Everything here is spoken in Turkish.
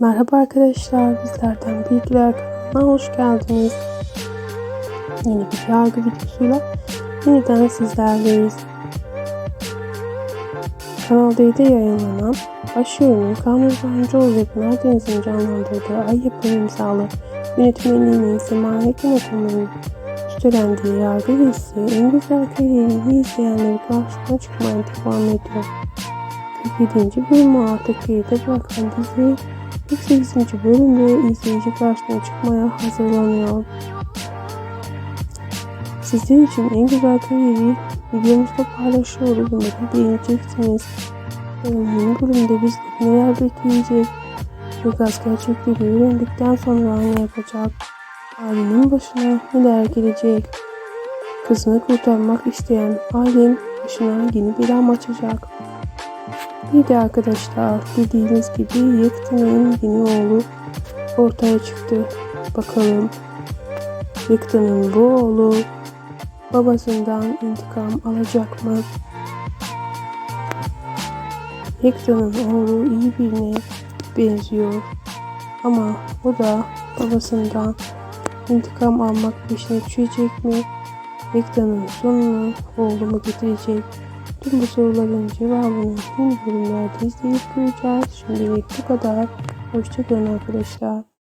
Merhaba arkadaşlar, bizlerden Bilgiler kanalına hoş geldiniz. Yeni bir yargı videosuyla yeniden sizlerleyiz. Kanal D'de yayınlanan Başyönlü Kanun Zancıoğlu ve Pınar Deniz'in canlandırdığı Ay Yapım imzalı yönetmenliğinin Semanik yönetiminin üstlendiği yargı dizisi en güzel kariyeri izleyenleri karşısına çıkmaya devam ediyor. 47. bölümü artık geride bırakan dizi 48. bölümde izleyici karşısına çıkmaya hazırlanıyor. Sizler için en güzel kariyeri videomuzda paylaşıyoruz. Umarım beğeneceksiniz. Yeni bölümde biz neler bekleyecek? Ilgaz gerçekleri öğrendikten sonra ne yapacak? Ailenin başına neler gelecek? Kızını kurtarmak isteyen ailenin başına yeni bir am açacak. De arkadaşlar bildiğiniz gibi Yekta'nın yeni oğlu ortaya çıktı. Bakalım Yekta'nın bu oğlu babasından intikam alacak mı? Yekta'nın oğlu iyi birine benziyor. Ama o da babasından intikam almak peşine düşecek mi? Yekta'nın sonunu oğlu mu getirecek? Tüm bu soruların cevabını yeni bölümlerde izleyip göreceğiz. Şimdilik bu kadar. Hoşçakalın arkadaşlar.